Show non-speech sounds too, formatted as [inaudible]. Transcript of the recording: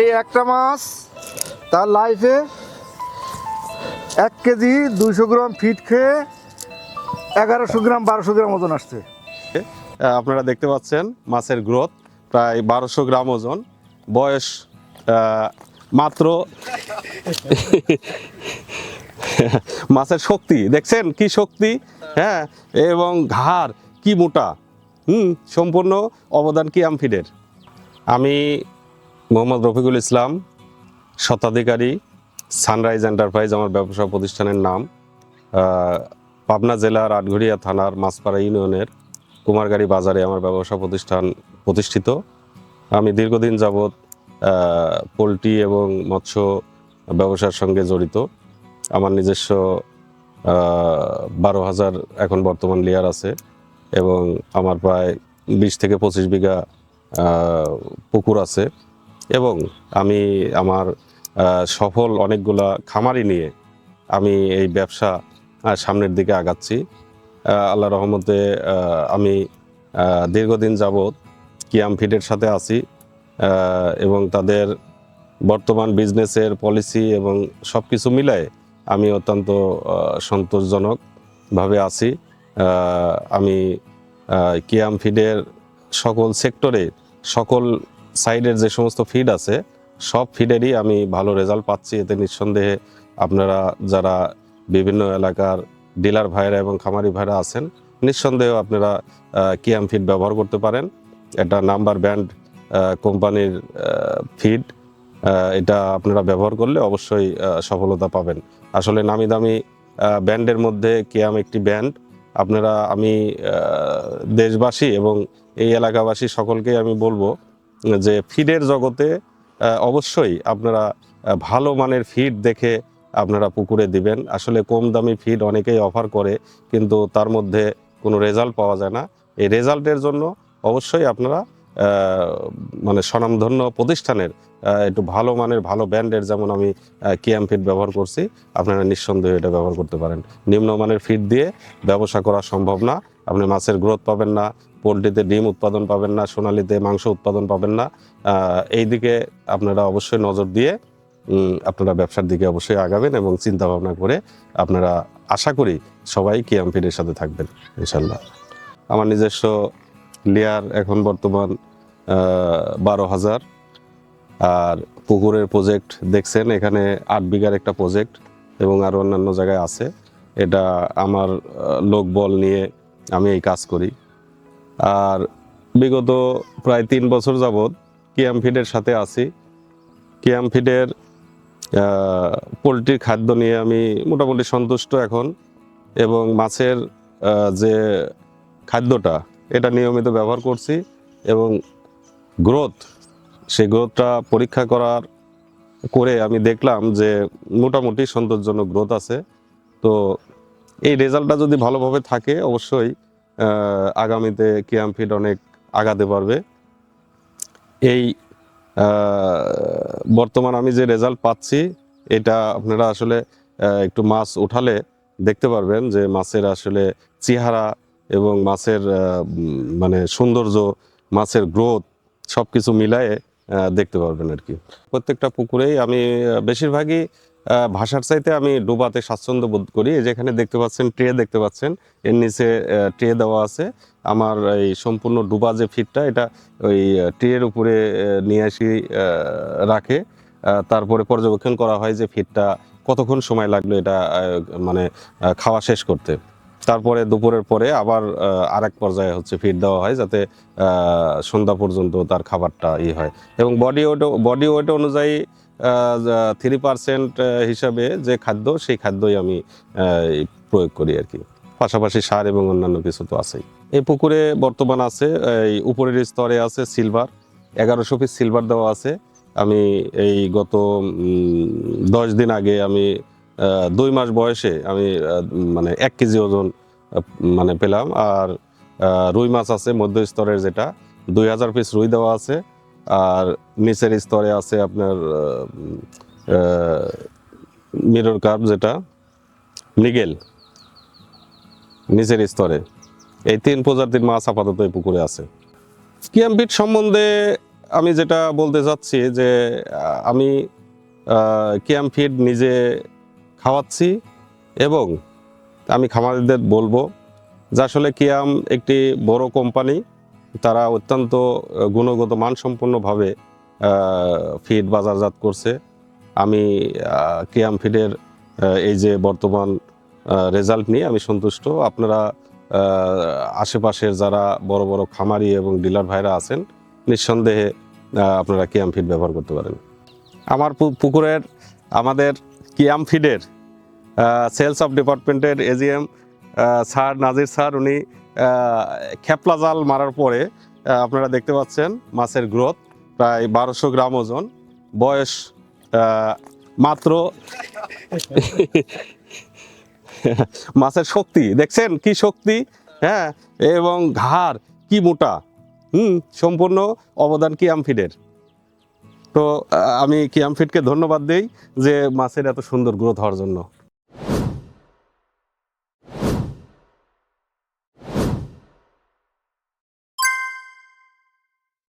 এই একটা মাছ তার লাইফে এক কেজি দুইশো গ্রাম ফিট খেয়ে এগারোশো গ্রাম বারোশো গ্রাম ওজন আসছে। আপনারা দেখতে পাচ্ছেন মাছের গ্রোথ প্রায় বারোশো গ্রাম ওজন। বয়স মাত্র মাছের শক্তি দেখছেন কি শক্তি? হ্যাঁ এবং ঘাড় কি মোটা? হুম সম্পূর্ণ অবদান কি আমফিডের আমি মোহাম্মদ রফিকুল ইসলাম শতাধিকারী সানরাইজ এন্টারপ্রাইজ, আমার ব্যবসা প্রতিষ্ঠানের নাম পাবনা জেলার আটঘরিয়া থানার মাছপাড়া ইউনিয়নের কুমারগাড়ি বাজারে আমার ব্যবসা প্রতিষ্ঠান প্রতিষ্ঠিত। আমি দীর্ঘদিন যাবৎ পোলট্রি এবং মৎস্য ব্যবসার সঙ্গে জড়িত। আমার নিজস্ব বারো হাজার এখন বর্তমান লেয়ার আছে এবং আমার প্রায় বিশ থেকে পঁচিশ বিঘা পুকুর আছে। এবং আমি আমার সফল অনেকগুলা খামারি নিয়ে আমি এই ব্যবসা সামনের দিকে আগাচ্ছি। আল্লাহ রহমতে আমি দীর্ঘদিন যাবৎ কিয়াম ফিডের সাথে আছি এবং তাদের বর্তমান বিজনেসের পলিসি এবং সব কিছু মিলায়ে আমি অত্যন্ত সন্তোষজনকভাবে আছি। আমি কিয়াম ফিডের সকল সেক্টরে সকল সাইডের যে সমস্ত ফিড আছে, সব ফিডেরই আমি ভালো রেজাল্ট পাচ্ছি। এতে নিঃসন্দেহে আপনারা যারা বিভিন্ন এলাকার ডিলার ভাইরা এবং খামারি ভাইরা আছেন, নিঃসন্দেহে আপনারা কিয়াম ফিড ব্যবহার করতে পারেন। এটা নাম্বার ব্যান্ড কোম্পানির ফিড এটা আপনারা ব্যবহার করলে অবশ্যই সফলতা পাবেন। আসলে নামি দামি ব্যান্ডের মধ্যে কিয়াম একটি ব্যান্ড। আপনারা আমি দেশবাসী এবং এই এলাকাবাসী সকলকেই আমি বলব যে ফিডের জগতে অবশ্যই আপনারা ভালো মানের ফিড দেখে আপনারা পুকুরে দিবেন। আসলে কম দামি ফিড অনেকেই অফার করে, কিন্তু তার মধ্যে কোনো রেজাল্ট পাওয়া যায় না। এই রেজাল্টের জন্য অবশ্যই আপনারা মানে স্বনামধন্য প্রতিষ্ঠানের একটু ভালো মানের, ভালো ব্র্যান্ডের যেমন আমি কিয়াম ফিড ব্যবহার করছি, আপনারা নিঃসন্দেহে এটা ব্যবহার করতে পারেন। নিম্নমানের ফিড দিয়ে ব্যবসা করা সম্ভব না। আপনি মাছের গ্রোথ পাবেন না পোলট্রিতে ডিম উৎপাদন পাবেন না, সোনালিতে মাংস উৎপাদন পাবেন না এই দিকে আপনারা অবশ্যই নজর দিয়ে আপনারা ব্যবসার দিকে অবশ্যই আগাবেন এবং চিন্তা ভাবনা করে আপনারা আশা করি সবাই কিয়াম ফিডের সাথে থাকবেন ইনশাল্লাহ আমার নিজস্ব লেয়ার এখন বর্তমান বারো হাজার। আর পুকুরের প্রজেক্ট দেখছেন, এখানে আট বিঘার একটা প্রজেক্ট এবং আরও অন্যান্য জায়গায় আছে। এটা আমার লোকবল নিয়ে আমি এই কাজ করি। আর বিগত প্রায় তিন বছর যাবৎ কিয়াম ফিডের সাথে আছি। কিয়াম ফিডের পোলট্রির খাদ্য নিয়ে আমি মোটামুটি সন্তুষ্ট এখন এবং মাছের যে খাদ্যটা, এটা নিয়মিত ব্যবহার করছি এবং গ্রোথ সেই গ্রোথটা পরীক্ষা করার করে আমি দেখলাম যে মোটামুটি সন্তোষজনক গ্রোথ আছে। তো এই রেজাল্টটা যদি ভালোভাবে থাকে, অবশ্যই আগামীতে কিয়াম ফিড অনেক আগাতে পারবে। এই বর্তমান আমি যে রেজাল্ট পাচ্ছি, এটা আপনারা আসলে একটু মাছ উঠালে দেখতে পারবেন যে মাছের আসলে চেহারা এবং মাছের মানে সৌন্দর্য, মাছের গ্রোথ সব কিছু মিলায়ে দেখতে পারবেন আর কি। প্রত্যেকটা পুকুরেই আমি বেশিরভাগই ভাষার চাইতে আমি ডুবাতে স্বাচ্ছন্দ্য বোধ করি। যেখানে দেখতে পাচ্ছেন, ট্রে দেখতে পাচ্ছেন, এর নিচে ট্রে দেওয়া আছে। আমার এই সম্পূর্ণ ডুবা যে ফিটটা, এটা ওই ট্রের উপরে নিয়ে আসি রাখে। তারপরে পর্যবেক্ষণ করা হয় যে ফিটটা কতক্ষণ সময় লাগল এটা মানে খাওয়া শেষ করতে। তারপরে দুপুরের পরে আবার আর এক পর্যায়ে হচ্ছে ফিড দেওয়া হয় যাতে সন্ধ্যা পর্যন্ত তার খাবারটা ই হয়। এবং বডি ওয়েট বডি ওয়েট অনুযায়ী থ্রি পার্সেন্ট হিসাবে যে খাদ্য, সেই খাদ্যই আমি প্রয়োগ করি আর কি। পাশাপাশি সার এবং অন্যান্য কিছু তো আছেই। এই পুকুরে বর্তমান আছে, এই উপরের স্তরে আছে সিলভার। এগারোশো পিস সিলভার দেওয়া আছে। আমি এই গত দশ দিন আগে আমি দুই মাস বয়সে আমি মানে এক কেজি ওজন মানে পেলাম। আর রুই মাছ আছে মধ্য স্তরের যেটা। দুই হাজার পিস রুই দেওয়া আছে। আর নিচের স্তরে আছে আপনার মিরর কাপ যেটা, মৃগেল নিচের স্তরে এই তিন প্রজাতির মাছ আপাতত এই পুকুরে আছে। কিয়ামপিট সম্বন্ধে আমি যেটা বলতে চাচ্ছি যে আমি ক্যাম ফিড নিজে খাওয়াচ্ছি এবং আমি খামারিদের বলব যে আসলে কিয়াম একটি বড় কোম্পানি তারা অত্যন্ত গুণগত, মানসম্পন্নভাবে ফিড বাজারজাত করছে। আমি কিয়াম ফিডের এই যে বর্তমান রেজাল্ট নিয়ে আমি সন্তুষ্ট। আপনারা আশেপাশের যারা বড় বড় খামারি এবং ডিলার ভাইরা আছেন, নিঃসন্দেহে আপনারা কিয়াম ফিড ব্যবহার করতে পারেন। আমার পুকুরের, আমাদের কিয়াম ফিডের সেলস অফ ডিপার্টমেন্টের এজিএম স্যার নাজির স্যার, উনি খেপলা জাল মারার পরে আপনারা দেখতে পাচ্ছেন মাছের গ্রোথ, প্রায় বারোশো গ্রাম ওজন, বয়স মাত্র [laughs] মাছের শক্তি, দেখছেন কি শক্তি? হ্যাঁ এবং ঘাড় কি মোটা? হুম, সম্পূর্ণ অবদান কিয়াম ফিডের। তো আমি কিয়াম ফিডকে ধন্যবাদ দেই যে মাছের এত সুন্দর গ্রোথ হওয়ার জন্য।